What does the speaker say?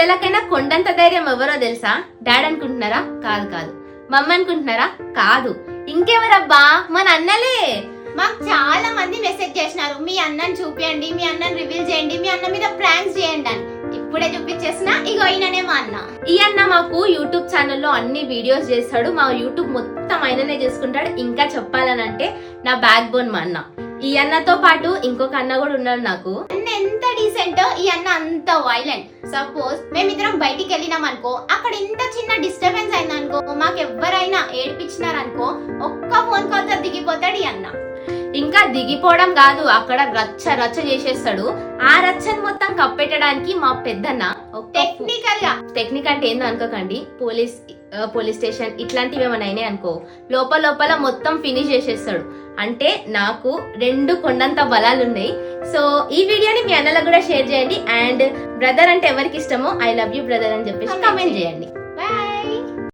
పిల్లలకైనా కొండంత ధైర్యం ఎవరో తెలుసా? డాడ్ అనుకుంటున్నారా? కాదు కాదు. మమ్మ అనుకుంటున్నారా? కాదు. ఇంకెవరబ్బా? మన అన్నలే. మాకు చాలా మంది మెసేజ్ చేసినారు. మీ అన్నని చూపియండి మీ అన్నని రివీల్ చేయండి మీ అన్న మీద ప్రాంక్స్ చేయండి అని. ఇప్పుడే చూపించేసిన ఇగో ఈయననే మా అన్న. ఈ అన్న మాకు యూట్యూబ్ ఛానల్లో అన్ని వీడియోస్ చేస్తాడు. మా యూట్యూబ్ మొత్తం ఆయననే చేసుకుంటాడు. ఇంకా చెప్పాలనంటే నా బ్యాక్ బోన్ మా అన్న. ఈ అన్నతో పాటు ఇంకొక అన్న కూడా ఉన్నాడు నాకు. అన్న ఎంత డీసెంట్ ఈ అన్న అంత వైలెంట్ సపోజ్ మేమిద్దరం బయటికి వెళ్ళినాం అనుకో అక్కడ ఇంత చిన్న డిస్టర్బెన్స్ అయింది అనుకో మాకు ఎవరైనా ఏడ్పించినారనుకో ఒక్క ఫోన్ కాల్తో దిగిపోతాడు ఈ అన్న. ఇంకా దిగిపోవడం కాదు అక్కడ రచ్చ రచ్చ చేసేస్తాడు. ఆ రచ్చని మొత్తం కప్పెట్టడానికి మా పెద్దన్న టెక్నికల్గా టెక్నిక్ అంటే ఏందో అనుకోకండి పోలీస్ పోలీస్ స్టేషన్ ఇట్లాంటివి ఏమైనా అయినాయి అనుకో లోపల లోపల మొత్తం ఫినిష్ చేసేస్తాడు. అంటే నాకు రెండు కొండంత బలాలు ఉన్నాయి. సో ఈ వీడియోని మీ అన్నలకు కూడా షేర్ చేయండి. అండ్ బ్రదర్ అంటే ఎవరికి ఇష్టమో ఐ లవ్ యూ బ్రదర్ అని చెప్పేసి కమెంట్ చేయండి.